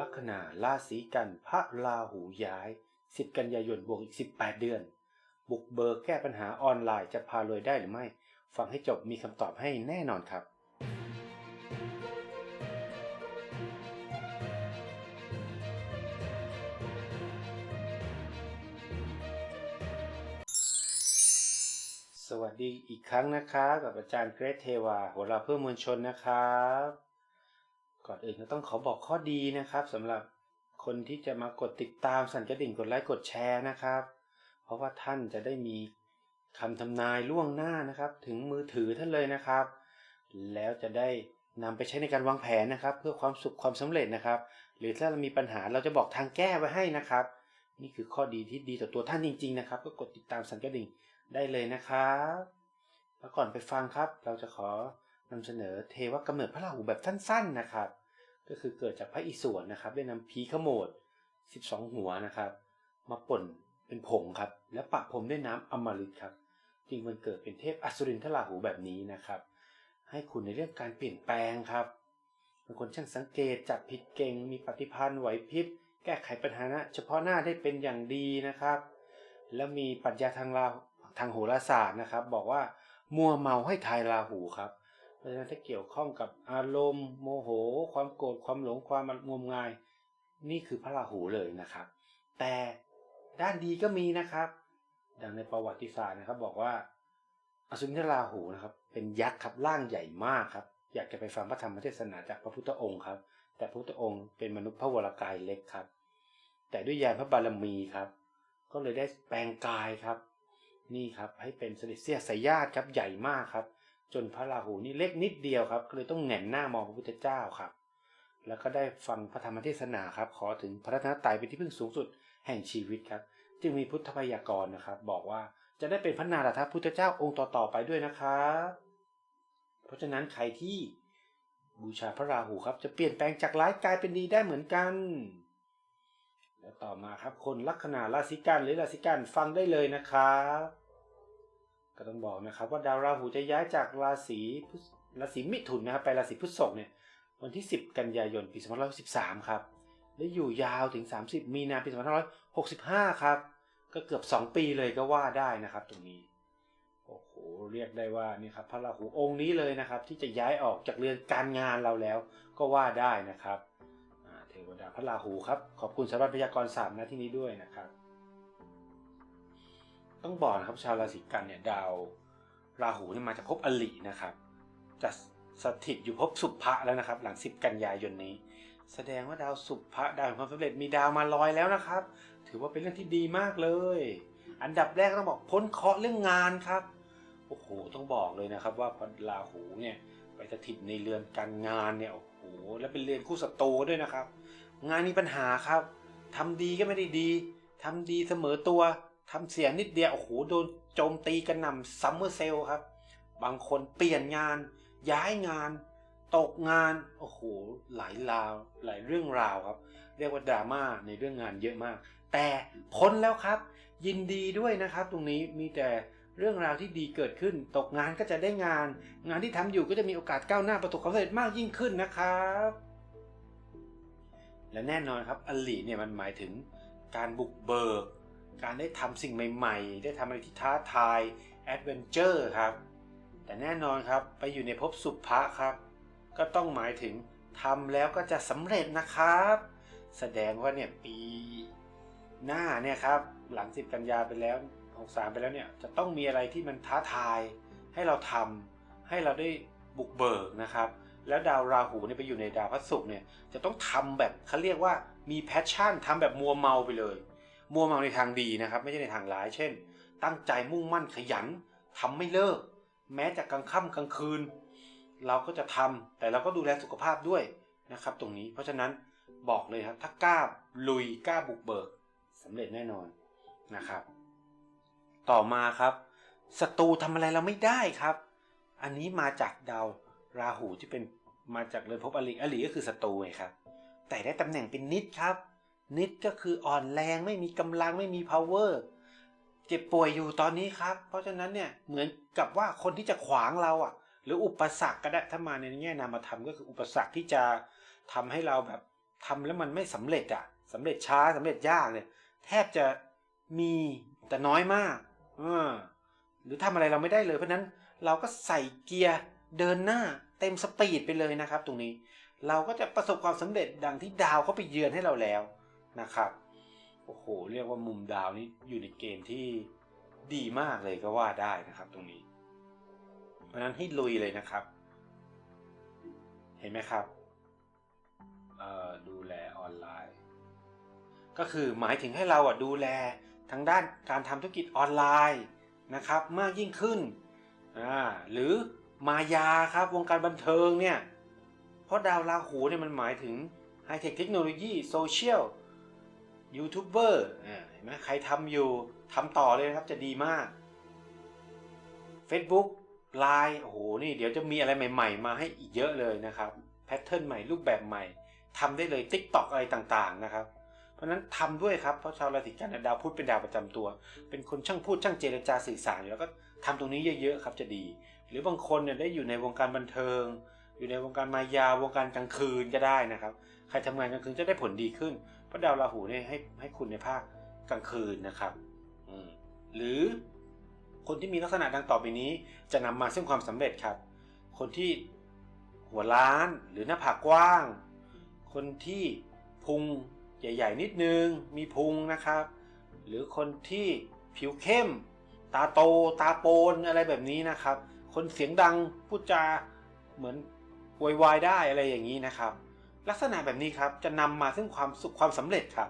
ลัคนาราศีกันพระราหูย้าย 10 กันยายนบวกอีก 18 เดือน บุกเบิกแก้ปัญหาออนไลน์จะพารวยได้หรือไม่ ฟังให้จบมีคำตอบให้แน่นอนครับสวัสดีอีกครั้งนะครับกับอาจารย์เกรทเทวาโหราเพื่อมวลชนนะครับ ก่อนอื่นก็ต้องขอบอกข้อดีนะครับสำหรับคนที่จะมากดติดตามสั่นกระดิ่งกดไลค์กดแชร์นะครับ เพราะว่าท่านจะได้มีคำทำนายล่วงหน้านะครับ ถึงมือถือท่านเลยนะครับ แล้วจะได้นำไปใช้ในการวางแผนนะครับ เพื่อความสุขความสำเร็จนะครับ หรือถ้าเรามีปัญหาเราจะบอกทางแก้ไว้ให้นะครับ นี่คือข้อดีที่ดีต่อตัวท่านจริง ๆ นะครับ ก็กดติดตามสั่นกระดิ่งได้เลยนะครับแล้วก่อนไปฟังครับ เราจะขอ นำเสนอเทวกำเนิดพระราหูแบบสั้นๆนะครับ ก็คือเกิดจากพระอิศวรนะครับได้นำผีขโมด 12 หัวนะครับ มาป่นเป็นผงครับ และปะพรมด้วยน้ำอมฤตครับจึงมันเกิดเป็นเทพอสุรินทราหูแบบนี้นะครับ ให้คุณในเรื่องการเปลี่ยนแปลงครับเป็นคนช่างสังเกตจับผิดเก่ง มีปฏิพันธ์ไหวพริบ แก้ไขปัญหาเฉพาะหน้าได้เป็นอย่างดีนะครับ แล้วมีปรัชญาทางราทางโหราศาสตร์นะครับ บอกว่ามัวเมาให้ทายราหูครับ ราะฉะนั้นถ้าเกี่ยวข้องกับอารมณ์ โมโห ความโกรธความหลงความงมงาย นี่คือพระราหูเลยนะครับ แต่ด้านดีก็มีนะครับ ดังในประวัติศาสตร์นะครับ บอกว่าอสุนิทราหูนะครับ เป็นยักษ์ครับร่างใหญ่มากครับ อยากจะไปฟังพระธรรมเทศนาจากพระพุทธองค์ครับ แต่พระพุทธองค์เป็นมนุษย์พระวรกายเล็กครับ แต่ด้วยยานพระบารมีครับ ก็เลยได้แปลงกายครับ นี่ครับให้เป็นเสด็จเสียสายญาติครับใหญ่มากครับ จนพระราหูนี่เล็กนิดเดียวครับก็เลยต้องแหงนหน้ามองพระพุทธเจ้าครับ แล้วก็ได้ฟังพระธรรมเทศนาครับ ขอถึงพระรัตนตรัยเป็นที่พึ่งสูงสุดแห่งชีวิตครับ จึงมีพุทธพยากรนะครับ บอกว่าจะได้เป็นพระนาราธพุทธเจ้าองค์ต่อๆไปด้วยนะครับเพราะฉะนั้นใครที่บูชาพระราหูครับ จะเปลี่ยนแปลงจากร้ายกลายเป็นดีได้เหมือนกันแล้วต่อมาครับคนลัคนาราศีกันหรือราศีกันฟังได้เลยนะครับ ก็ต้องบอกนะครับว่าดาวราหูจะย้ายจากราศีราศีมิถุนนะครับไปราศีพฤษภเนี่ยวันที่ 10 กันยายนปี2513ครับและอยู่ยาวถึง 30 มีนาปี2565 ครับ ก็เกือบ 2 ปีเลยก็ว่าได้นะครับตรงนี้โอ้โหเรียกได้ว่านี่ครับพระราหูองค์นี้เลยนะครับ ที่จะย้ายออกจากเรือนการงานเราแล้วก็ว่าได้นะครับเทวดาพระราหูครับขอบคุณสำหรับพยากรณ์สามนะที่นี้ด้วยนะครับ ต้องบอกนะครับชาวราศีกันเนี่ยดาวราหูนี่มาจากภพอลินะครับ จะสถิตอยู่ภพสุภะแล้วนะครับ หลัง10กันยายนนี้ แสดงว่าดาวสุภะดาวแห่งความสำเร็จมีดาวมาลอยแล้วนะครับ ถือว่าเป็นเรื่องที่ดีมากเลย อันดับแรกต้องบอกพ้นเคราะห์เรื่องงานครับโอ้โหต้องบอกเลยนะครับว่าพอราหูเนี่ยไปสถิตในเรือนการงานเนี่ยโอ้โหแล้วเป็นเรือนคู่ศัตรูด้วยนะครับ งานมีปัญหาครับทำดีก็ไม่ได้ดีทำดีเสมอตัว ทำเสียนิดเดียวโอ้โหโดนโจมตีกันหน่ำซัมเมอร์เซลครับ บางคนเปลี่ยนงาน ย้ายงาน ตกงานโอ้โหหลายราวหลายเรื่องราวครับ เรียกว่าดราม่าในเรื่องงานเยอะมาก แต่พ้นแล้วครับ ยินดีด้วยนะครับ ตรงนี้มีแต่เรื่องราวที่ดีเกิดขึ้น ตกงานก็จะได้งาน งานที่ทำอยู่ก็จะมีโอกาสก้าวหน้าประสบความสำเร็จมากยิ่งขึ้นนะครับ และแน่นอนครับอลีเนี่ยมันหมายถึงการบุกเบิก การได้ทำสิ่งใหม่ ๆ ได้ทำอะไรที่ท้าทายแอดเวนเจอร์ครับ แต่แน่นอนครับไปอยู่ในภพสุภะครับ ก็ต้องหมายถึงทำแล้วก็จะสำเร็จนะครับ แสดงว่าเนี่ยปีหน้าเนี่ยครับหลัง 10 กันยาไปแล้ว 63 ไปแล้วเนี่ยจะต้องมีอะไรที่มันท้าทาย ให้เราทำให้เราได้บุกเบิกนะครับ แล้วดาวราหูเนี่ยไปอยู่ในดาวพระศุกร์เนี่ยจะต้องทำแบบเขาเรียกว่ามีแพชชั่นทำแบบมัวเมาไปเลย มัวเมาในทางดีนะครับ ไม่ใช่ในทางร้าย เช่น ตั้งใจมุ่งมั่นขยันทำไม่เลิก แม้จะกลางค่ำกลางคืน เราก็จะทำแต่เราก็ดูแลสุขภาพด้วยนะครับ ตรงนี้เพราะฉะนั้นบอกเลยครับถ้ากล้าลุยกล้าบุกเบิกสำเร็จแน่นอนนะครับ ต่อมาครับศัตรูทำอะไรเราไม่ได้ครับ อันนี้มาจากดาวราหูที่เป็นมาจากเรือนภพอลิอลิก็คือศัตรูไงครับ แต่ได้ตำแหน่งเป็นนิดครับ นิดก็คืออ่อนแรงไม่มีกำลังไม่มี power เจ็บป่วยอยู่ตอนนี้ครับ เพราะฉะนั้นเนี่ยเหมือนกับว่าคนที่จะขวางเราอะ หรืออุปสรรคก็ได้ถ้ามาในแง่นามธรรมก็คืออุปสรรคที่จะทำให้เราแบบทำแล้วมันไม่สำเร็จอะสำเร็จช้าสำเร็จยากเนี่ยแทบจะมีแต่น้อยมากเออหรือทำอะไรเราไม่ได้เลย เพราะฉะนั้นเราก็ใส่เกียร์เดินหน้าเต็มสปีดไปเลยนะครับ ตรงนี้ เราก็จะประสบความสำเร็จดังที่ดาวเขาไปเยือนให้เราแล้ว นะครับ โอ้โห เรียกว่ามุมดาวนี้อยู่ในเกณฑ์ที่ดีมากเลยก็ว่าได้นะครับตรงนี้ เพราะนั้นให้ลุยเลยนะครับ เห็นไหมครับดูแลออนไลน์ ก็คือหมายถึงให้เราอะดูแลทางด้านการทำธุรกิจออนไลน์นะครับ มากยิ่งขึ้นหรือมายาครับวงการบันเทิงเนี่ย เพราะดาวราหูเนี่ยมันหมายถึงไฮเทคเทคโนโลยีโซเชียล ยูทูบเบอร์เห็นไหมใครทำอยู่ทำต่อเลยนะครับจะดีมาก Facebook ไลน์โอ้โหนี่เดี๋ยวจะมีอะไรใหม่ ๆ มาให้อีกเยอะเลยนะครับแพทเทิร์นใหม่รูปแบบใหม่ทำได้เลย Tik t o อกอะไรต่างๆนะครับเพราะนั้นทำด้วยครับเพราะชาวราศีกันดาวพุธเป็นดาวประจำตัว เป็นคนช่างพูดช่างเจรจาสื่อสารอยู่แล้วก็ทำตรงนี้เยอะๆครับจะดี หรือบางคนเนี่ยได้อยู่ในวงการบันเทิง อยู่ในวงการมายาวงการกลางคืนก็ได้นะครับ ใครทำงานกลางคืนจะได้ผลดีขึ้น ราะดาวราหูเนี่ยให้ให้คุณในภาคกลางคืนนะครับหรือคนที่มีลักษณะดังต่อไปนี้จะนำมาซึ่งความสำเร็จครับ คนที่หัวล้านหรือหน้าผากกว้าง คนที่พุงใหญ่ ๆ นิดนึงมีพุงนะครับ หรือคนที่ผิวเข้ม ตาโตตาโปนอะไรแบบนี้นะครับ คนเสียงดังพูดจาเหมือนโวยวายได้อะไรอย่างนี้นะครับ ลักษณะแบบนี้ครับจะนำมาซึ่งความสุขความสำเร็จครับ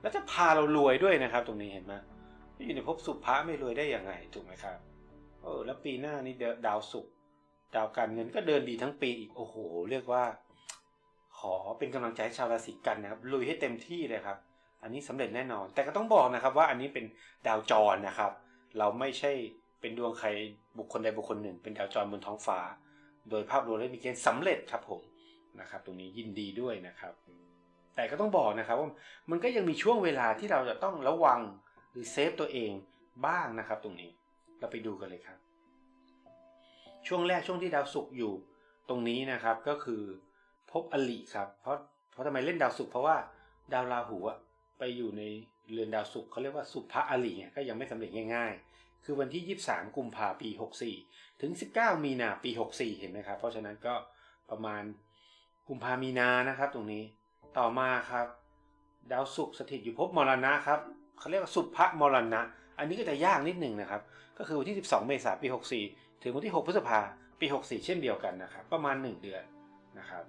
แล้วจะพาเรารวยด้วยนะครับ ตรงนี้เห็นไหมอยู่ในภพสุภะไม่รวยได้ยังไงถูกไหมครับเออแล้วปีหน้านี่ดาวศุกร์ดาวการเงินก็เดินดีทั้งปีอีกโอ้โห เรียกว่า ขอเป็นกำลังใจให้ชาวราศีกันนะครับลุยให้เต็มที่เลยครับ อันนี้สำเร็จแน่นอน แต่ก็ต้องบอกนะครับว่าอันนี้เป็นดาวจรนะครับ เราไม่ใช่เป็นดวงใครบุคคลใดบุคคลหนึ่ง เป็นดาวจรบนท้องฟ้า โดยภาพรวมแล้วมีเกณฑ์สำเร็จครับผม นะครับ ตรงนี้ยินดีด้วยนะครับ แต่ก็ต้องบอกนะครับว่ามันก็ยังมีช่วงเวลาที่เราจะต้องระวังหรือเซฟตัวเองบ้างนะครับ ตรงนี้เราไปดูกันเลยครับ ช่วงแรกช่วงที่ดาวศุกร์อยู่ตรงนี้นะครับก็คือพบอลิครับ เพราะเพราะทำไมเล่นดาวศุกร์เพราะว่าดาวราหูอะไปอยู่ในเรือนดาวศุกร์เขาเรียกว่าสุภะอลิเนี่ยก็ยังไม่สำเร็จง่าย ๆ คือวันที่ 23 กุมภาปี 64 ถึง 19 มีนาปี 64 เห็นไหมครับ เพราะฉะนั้นก็ประมาณ กุมภามีนานะครับ ตรงนี้ต่อมาครับ ดาวศุกร์สถิตอยู่ภพมรณะครับเขาเรียกว่าสุภมรณะ อันนี้ก็จะยากนิดหนึ่งนะครับ ก็คือวันที่ 12 เมษายนปี 64 ถึงวันที่ 6 พฤษภาปี 64 เช่นเดียวกันนะครับ ประมาณ 1 เดือนนะครับ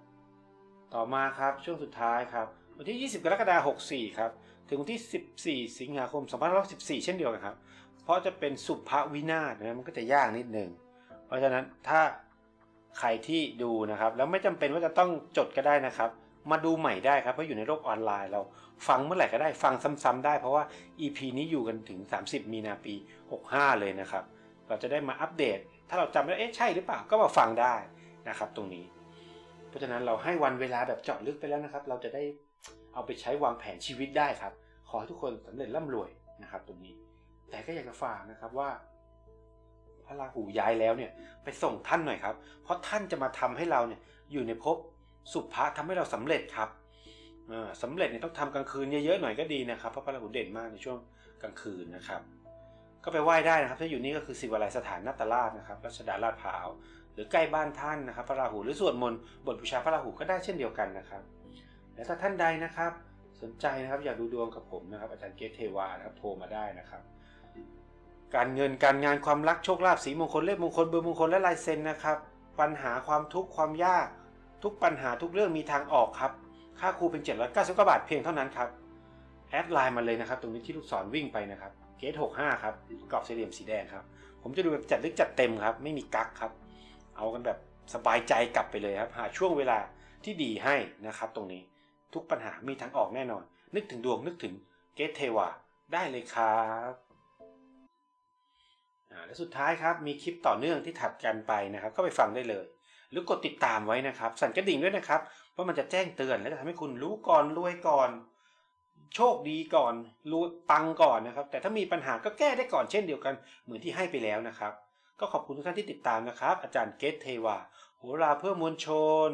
ต่อมาครับช่วงสุดท้ายครับ วันที่ 20 กรกฎาคม 64 ครับ ถึงวันที่ 14 สิงหาคม 2514 เช่นเดียวกันครับ เพราะจะเป็นสุภวินาศนะมันก็จะยากนิดหนึ่ง เพราะฉะนั้นถ้า ใครที่ดูนะครับ แล้วไม่จำเป็นว่าจะต้องจดก็ได้นะครับ มาดูใหม่ได้ครับเพราะอยู่ในโลกออนไลน์เราฟังเมื่อไหร่ก็ได้ฟังซ้ำๆได้เพราะว่า EP นี้อยู่กันถึง 30 มีนาปี 65 เลยนะครับ เราจะได้มาอัปเดต ถ้าเราจำได้เอ๊ะใช่หรือเปล่าก็มาฟังได้นะครับ ตรงนี้ เพราะฉะนั้นเราให้วันเวลาแบบเจาะลึกไปแล้วนะครับ เราจะได้เอาไปใช้วางแผนชีวิตได้ครับ ขอให้ทุกคนสำเร็จร่ำรวยนะครับ ตรงนี้ แต่ก็อยากจะฝากนะครับว่า พระราหูย้ายแล้วเนี่ยไปส่งท่านหน่อยครับ เพราะท่านจะมาทำให้เราเนี่ยอยู่ในภพสุภะทำให้เราสำเร็จครับสำเร็จเนี่ยต้องทำกลางคืนเยอะๆหน่อยก็ดีนะครับเพราะพระราหูเด่นมากในช่วงกลางคืนนะครับ ก็ไปไหว้ได้นะครับ ถ้าอยู่นี่ก็คือศิวาลัยสถานนาตตราชนะครับรัชดาลาดพาวหรือใกล้บ้านท่านนะครับพระราหูหรือสวดมนต์บทบูชาพระราหูก็ได้เช่นเดียวกันนะครับ และถ้าท่านใดนะครับ สนใจนะครับอยากดูดวงกับผมนะครับอาจารย์เกตเทวานะครับโทรมาได้นะครับ การเงินการงานความรักโชคลาภสีมงคลเลขมงคลเบอร์มงคลและลายเซ็นนะครับ ปัญหาความทุกข์ความยาก ทุกปัญหาทุกเรื่องมีทางออกครับ ค่าครูเป็น 799 บาทเพียงเท่านั้นครับ แอดไลน์มาเลยนะครับ ตรงนี้ที่ลูกศรวิ่งไปนะครับเกต65 ครับกรอบสี่เหลี่ยมสีแดงครับ ผมจะดูแบบจัดลึกจัดเต็มครับ ไม่มีกั๊กครับ เอากันแบบสบายใจกลับไปเลยครับ หาช่วงเวลาที่ดีให้นะครับ ตรงนี้ทุกปัญหามีทางออกแน่นอน นึกถึงดวงนึกถึงเกตเทวาได้เลยครับ และสุดท้ายครับมีคลิปต่อเนื่องที่ถัดกันไปนะครับ ก็ไปฟังได้เลย หรือกดติดตามไว้นะครับ สั่นกระดิ่งด้วยนะครับเพรามันจะแจ้งเตือนและจะทำให้คุณรู้ก่อนรวยก่อน โชคดีก่อนรู้ปังก่อนนะครับ แต่ถ้ามีปัญหาก็แก้ได้ก่อนเช่นเดียวกัน เหมือนที่ให้ไปแล้วนะครับ ก็ขอบคุณทุกท่านที่ติดตามนะครับ อาจารย์เกตเทวาโหราเพื่อมวลชน